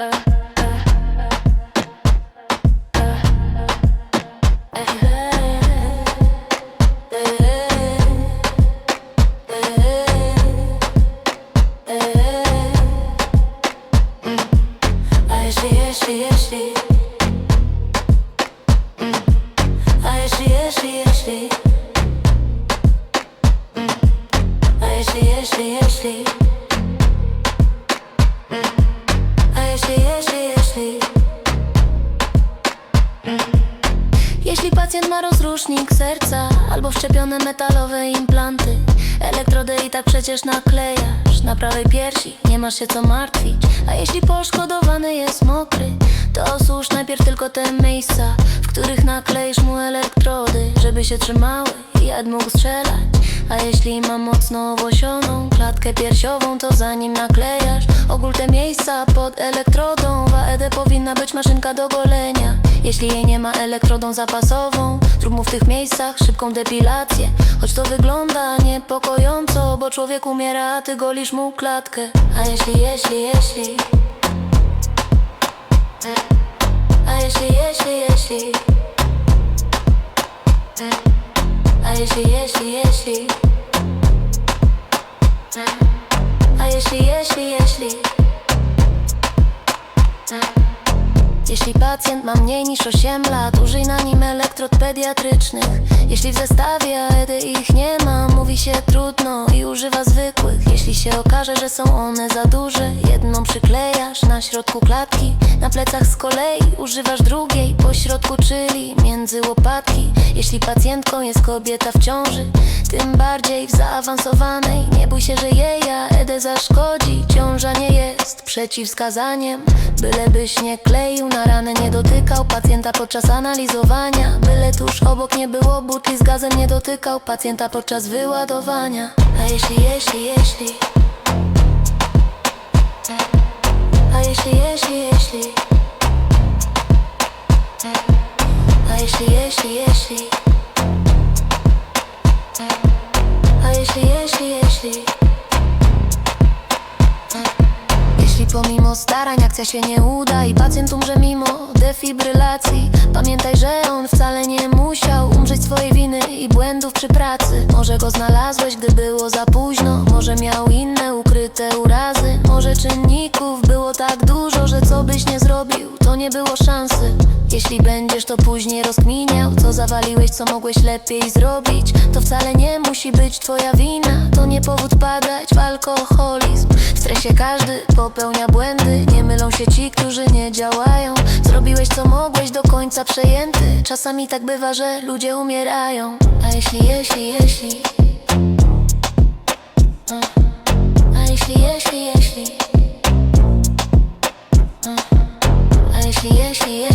Mm. I see jeśli, jeśli, jeśli Ma rozrusznik serca Albo wszczepione metalowe implanty. Elektrody i tak przecież naklejasz Na prawej piersi nie masz się co martwić. A jeśli poszkodowany jest mokry To osusz najpierw tylko te miejsca W których nakleisz mu elektrody Żeby się trzymały i jad mógł strzelać. A jeśli ma mocno owłosioną Klatkę piersiową to zanim naklejasz Ogól te miejsca pod elektrodą. W AED powinna być maszynka do golenia jeśli jej nie ma elektrodą zapasową. Zrób mu w tych miejscach szybką depilację. Choć to wygląda niepokojąco Bo człowiek umiera, a ty golisz mu klatkę. A jeśli, jeśli, jeśli A jeśli, jeśli, jeśli A jeśli, jeśli, jeśli A jeśli, jeśli, jeśli Jeśli pacjent ma mniej niż 8 lat, użyj na nim elektrod pediatrycznych. Jeśli w zestawie AED ich nie ma, mówi się trudno i używa zwykłych. Jeśli się okaże, że są one za duże, jedną przyklejasz na środku klatki. Na plecach z kolei używasz drugiej po środku, czyli między łopatki. Jeśli pacjentką jest kobieta w ciąży, tym bardziej w zaawansowanej. Nie bój się, że jej AED zaszkodzi. Ciąża nie jest przeciwwskazaniem, bylebyś nie kleił na ranę, nie dotykał pacjenta podczas analizowania. Byle tuż obok nie było butli z gazem, nie dotykał pacjenta podczas wyładowania. A jeśli, jeśli, jeśli A jeśli, jeśli, jeśli A jeśli, jeśli, jeśli pomimo starań akcja się nie uda i pacjent umrze mimo defibrylacji. Pamiętaj, że on wcale nie musiał umrzeć swojej winy i błędów przy pracy. Może go znalazłeś, gdy było za późno Może miał inne ukryte urazy. Może czynników było tak dużo, że co byś nie zrobił, to nie było szansy. Jeśli będziesz to później rozkminiał Co zawaliłeś, co mogłeś lepiej zrobić. To wcale nie musi być twoja wina To nie powód padać w alkoholizm stresie każdy popełnia błędy. Nie mylą się ci, którzy nie działają. Zrobiłeś co mogłeś, do końca przejęty. Czasami tak bywa, że ludzie umierają. A jeśli, jeśli, jeśli? Mm. A jeśli, jeśli, jeśli? Mm. A jeśli, jeśli, jeśli